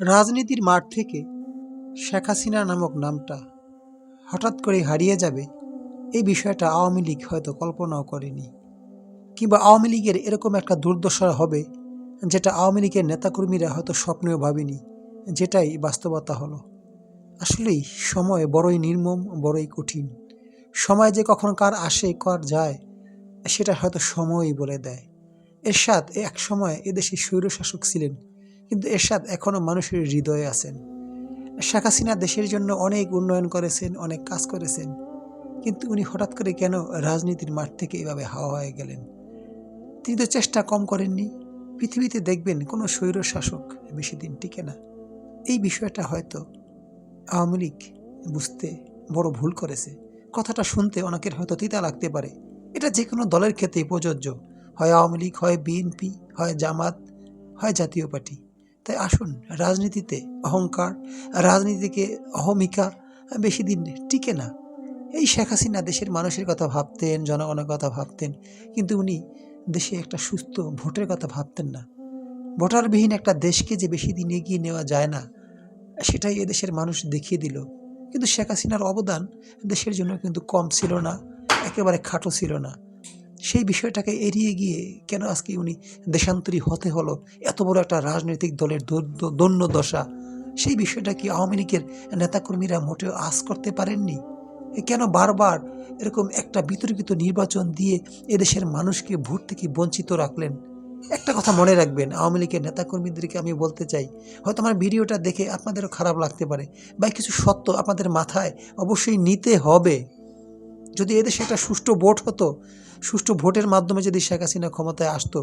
রাজনীতির মাঠ থেকে শেখ হাসিনা নামক নামটা হঠাৎ করে হারিয়ে যাবে, এই বিষয়টা আওয়ামী লীগ হয়তো কল্পনাও করেনি। কিংবা আওয়ামী লীগের এরকম একটা দুর্দশা হবে যেটা আওয়ামী লীগের নেতাকর্মীরা হয়তো স্বপ্নেও ভাবেনি, যেটাই বাস্তবতা হলো। আসলেই সময় বড়ই নির্মম, বড়ই কঠিন। সময় যে কখন কার আসে, কার যায়, সেটা হয়তো সময়ই বলে দেয়। এর এরশাদ এক সময় এদেশে স্বৈরশাসক ছিলেন কিন্তু এরশাদ এখনও মানুষের হৃদয়ে আছেন। শেখ হাসিনা দেশের জন্য অনেক উন্নয়ন করেছেন, অনেক কাজ করেছেন। কিন্তু উনি হঠাৎ করে কেন রাজনীতির মাঠ থেকে এভাবে হাওয়া হয়ে গেলেন? তিনি তো চেষ্টা কম করেননি। পৃথিবীতে দেখবেন কোনো স্বৈর শাসক বেশি দিন টিকে না। এই বিষয়টা হয়তো আওয়ামী লীগ বুঝতে বড় ভুল করেছে। কথাটা শুনতে অনেকের হয়তো তিতা লাগতে পারে। এটা যে কোনো দলের ক্ষেত্রেই প্রযোজ্য। হয় আওয়ামী লীগ, হয় বিএনপি, হয় জামাত, হয় জাতীয় পার্টি। তাই আসুন, রাজনীতিতে অহংকার, রাজনীতিকে অহমিকা, বেশি দিন টিকে না। এই শেখ হাসিনা দেশের মানুষের কথা ভাবতেন, জনগণের কথা ভাবতেন, কিন্তু উনি দেশে একটা সুস্থ ভোটের কথা ভাবতেন না। ভোটারবিহীন একটা দেশকে যে বেশি দিন এগিয়ে নেওয়া যায় না, সেটাই এদেশের মানুষ দেখিয়ে দিল। কিন্তু শেখ হাসিনার অবদান দেশের জন্য কিন্তু কম ছিল না, একেবারে খাটো ছিল না। সেই বিষয়টাকে এড়িয়ে গিয়ে কেন আজকে উনি দেশান্তরী হতে হলো? এত বড় একটা রাজনৈতিক দলের দৈন্য- দশা। সেই বিষয়টা কি আওয়ামী লীগের নেতাকর্মীরা মোটেও আজ করতে পারেননি? কেন বারবার এরকম একটা বিতর্কিত নির্বাচন দিয়ে এদেশের মানুষকে ভোট থেকে বঞ্চিত রাখলেন? একটা কথা মনে রাখবেন, আওয়ামী লীগের নেতাকর্মীদেরকে আমি বলতে চাই, হয়তো আমার ভিডিওটা দেখে আপনাদেরও খারাপ লাগতে পারে, বা কিছু সত্য আপনাদের মাথায় অবশ্যই নিতে হবে। যদি এদেশে একটা সুষ্ঠু ভোট হতো সুষ্ঠু ভোটের মাধ্যমে যদি শেখ হাসিনা ক্ষমতায় আসতো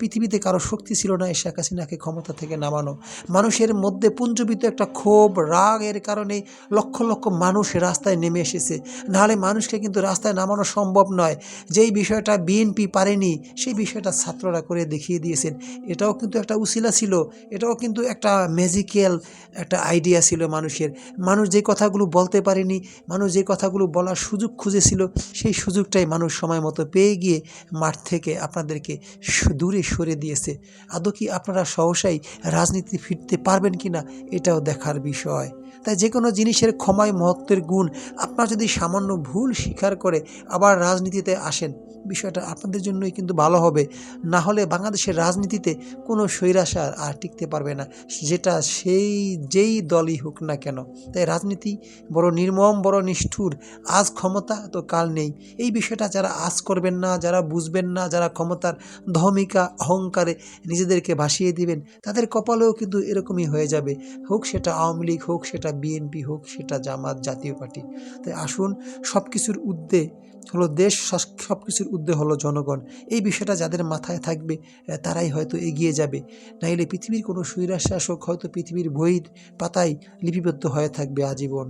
পৃথিবীতে কারও শক্তি ছিল না শেখ হাসিনাকে ক্ষমতা থেকে নামানো। মানুষের মধ্যে পুঞ্জবিত একটা ক্ষোভ রাগের কারণে লক্ষ লক্ষ মানুষ রাস্তায় নেমে এসেছে। নাহলে মানুষকে কিন্তু রাস্তায় নামানো সম্ভব নয়। যেই বিষয়টা বিএনপি পারেনি, সেই বিষয়টা ছাত্ররা করে দেখিয়ে দিয়েছেন। এটাও কিন্তু একটা উসিলা ছিল, এটাও কিন্তু একটা ম্যাজিক্যাল একটা আইডিয়া ছিল মানুষের। মানুষ যে কথাগুলো বলতে পারেনি, মানুষ যে কথাগুলো বলার সুযোগ খুঁজেছিল, সেই সুযোগটাই মানুষ সময় মতো পেয়ে গিয়ে মাঠ থেকে আপনাদেরকে দূরে সরে দিয়েছে। আদৌ কি আপনারা সহসাই রাজনীতি ফিরতে পারবেন কি না, এটাও দেখার বিষয়। তাই যে কোনো জিনিসের ক্ষমায় মহত্বের গুণ আপনারা যদি সামান্য ভুল স্বীকার করে আবার রাজনীতিতে আসেন, বিষয়টা আপনাদের জন্যই কিন্তু ভালো হবে। না হলে বাংলাদেশের রাজনীতিতে কোনো স্বৈরাচার আর টিকতে পারবে না, যেটা সেই, যেই দলই হোক না কেন। তাই রাজনীতি বড় নির্মম, বড় নিষ্ঠুর, আজ ক্ষমতা তো কাল নেই। এই বিষয়টা যারা আজ করবেন না, যারা বুঝবেন না, যারা ক্ষমতার ধমিকা অহংকারে নিজেদেরকে ভাসিয়ে দিবেন, তাদের কপালেও কিন্তু এরকমই হয়ে যাবে। হোক সেটা আওয়ামী লীগ, হোক সেটা বিএনপি, হোক সেটা জামাত জাতীয় পার্টি। তাই আসুন সব কিছুর ঊর্ধ্বে হলো দেশ সব কিছুর ঊর্ধ্বে হলো জনগণ। এই বিষয়টা যাদের মাথায় থাকবে তারাই হয়তো এগিয়ে যাবে। নাইলে পৃথিবীর কোনো স্বৈরাশাসক হয়তো পৃথিবীর বইয়ের পাতায় লিপিবদ্ধ হয়ে থাকবে আজীবন।